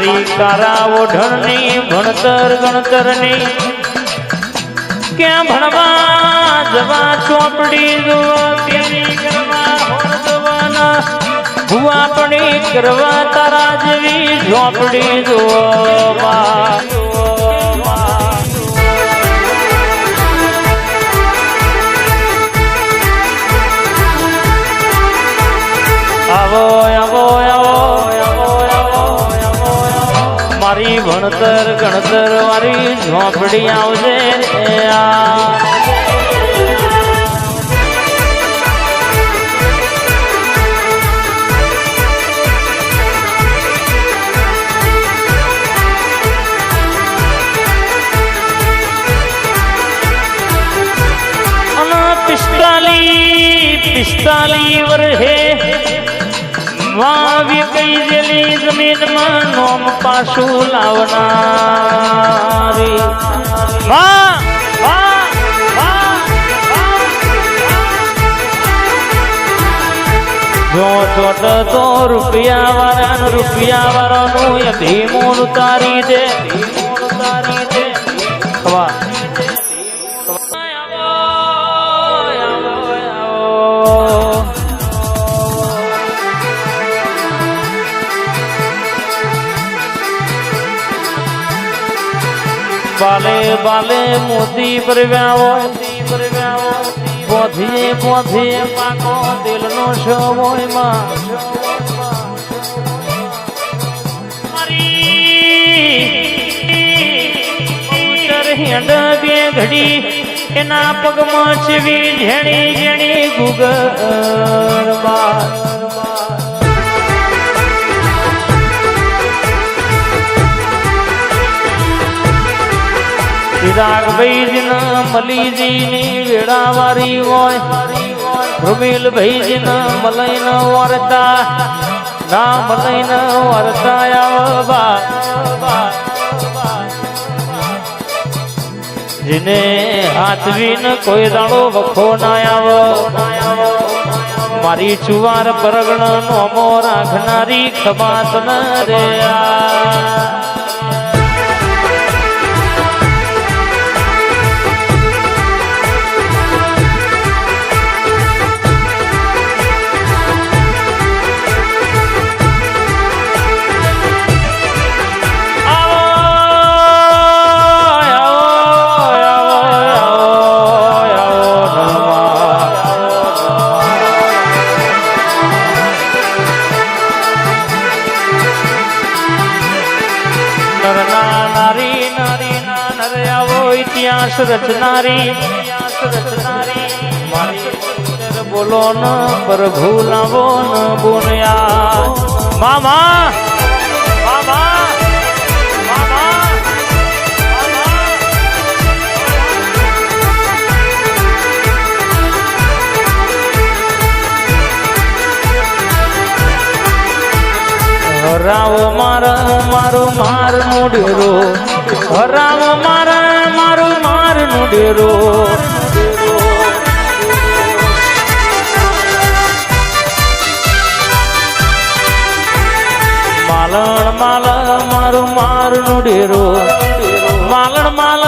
મારી કારા ઓઢણની ભણતર, ગણતરની. ક્યાં ભણવા જવા ચોપડી ભુવા કરવા તારા જેવી ઝોપડી જુઓ મારી ભણતર ગણતર વાળી ઝોપડી આવશે પિસ્તાલી પિસ્તાલી વર્ષે વાવી કઈ જેલી જમીનમાં નોમ પાછું લાવનારી. વાહમાં જો ચોટ તો રૂપિયા વાળા રૂપિયા વાળાનું એ ભીમું ઉતારી દે. ઉતારી દે. ખવા બાલે બાલે મોતી પરવ્યાવો. પોથીએ પોથીએ પાકો દિલનો શોભોયમાં હેંડ ઘડી એના પગમાં છવી ઝેણી ઝેણી ગુગર ચિરાગભાઈ મલીજી ની વેળાવારી હોય. રૂબીલ ભાઈ મલઈ ન વરતા. ના મલઈ ન વરતા આવવા. જેને હાથવી કોઈ દાડો વખો ના આવો. મારી ચુવાર પરગણ નો મો રાખનારી ખમાત ન રે આ. ઇતિહાસ રચનારી. બોલો ન પ્રભુ લાવો ન બોલ્યા મામા મામા હરાવો મારા મારું માર મોડ્યો હરાવો ડેરો માલણ માલા મારું મારનું ડેરો. માલણ માલ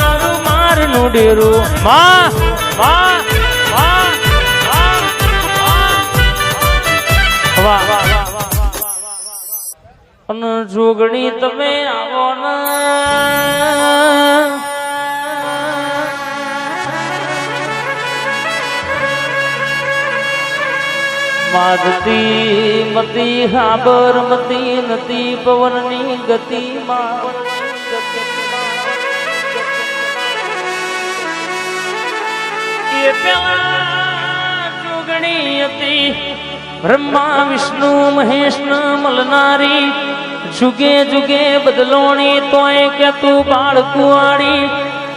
મારું મારનું ડેરો. માં માં અને જોગણી તમે આવો ને. માગતી મતી હાબર, મતી નતી, પવનની ગતિમાં એ હતી. બ્રહ્મા, વિષ્ણુ, મહેશ, મલનારી. જુગે જુગે બદલોણી તોય કે તું બાળ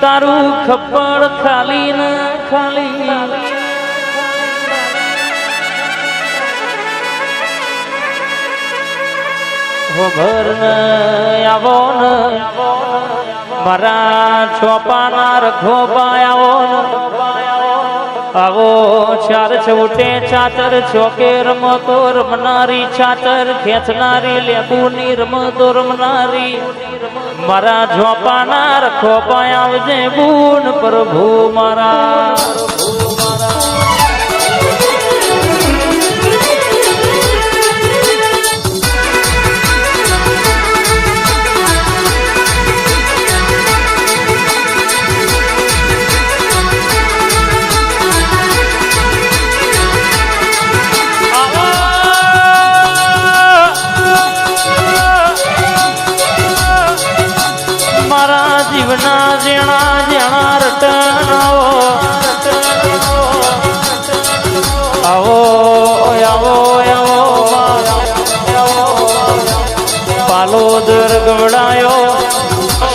તારું ખપ્પડ ખાલી ન ખાલી. હો ઘર આવો મારા છોપાના રખો પાયાવો આવો ચાર છોટે ચાતર, ચોકે રમતો રમનારી ચાતર, ખેંચનારી લેબુની રમતો રમનારી. મારા ઝોપાના રખો પાયા આવજે બૂન પ્રભુ મારા.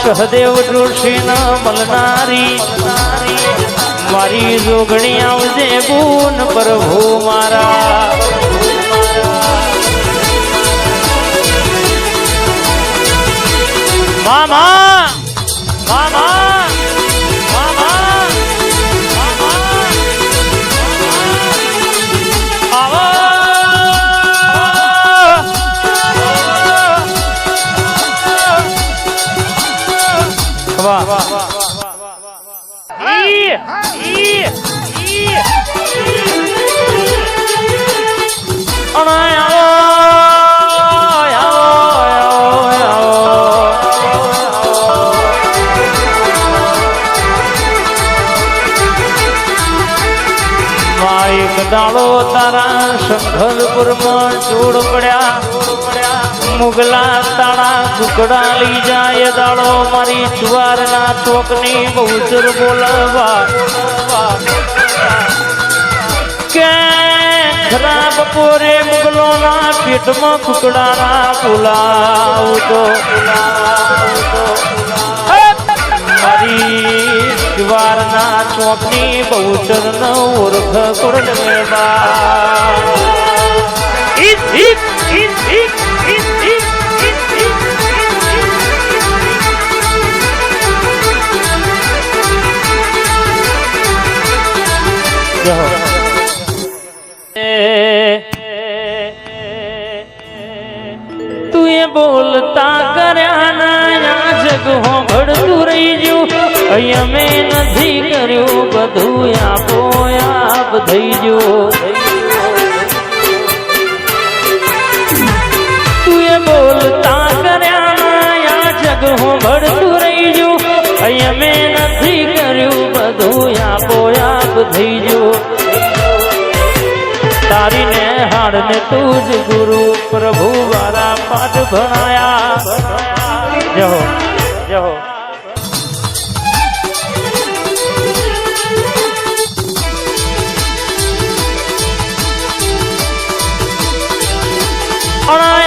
સહદેવ ઋષિના મલનારી. મારી જોગણી આવજે ગુણ પ્રભુ મારા. મામા! દાડો તારા શંખલપુરમાં ચૂડ પડ્યા. મુગલા તાળા કુકડા લઈ જાય દાળો મારી જુવારના ચોકની બહુચર બોલાવા. કે ખરાબ પોરે મુગલોના પેટમાં કુકડાના બોલાવતો મારી જુવારના ચોકની બહુચર નો ઓળખ કુરડ મેળવા ઈત ઈત ઈત ઈત બોલતા કર્યા ના જગ હોંભળતું રહી ગયું. અહીંયા મેં નથી કર્યું, બધું આપો આપ થઈ ગયું. તું એ બોલતા કર્યા ના જગ હોંભળતું રહી ગયું. અહીંયા મેં થઈ ગયું. ને હાડ ને તું જ ગુરુ પ્રભુ વારા પાઠ ભણાયા. જહો જહો અણાય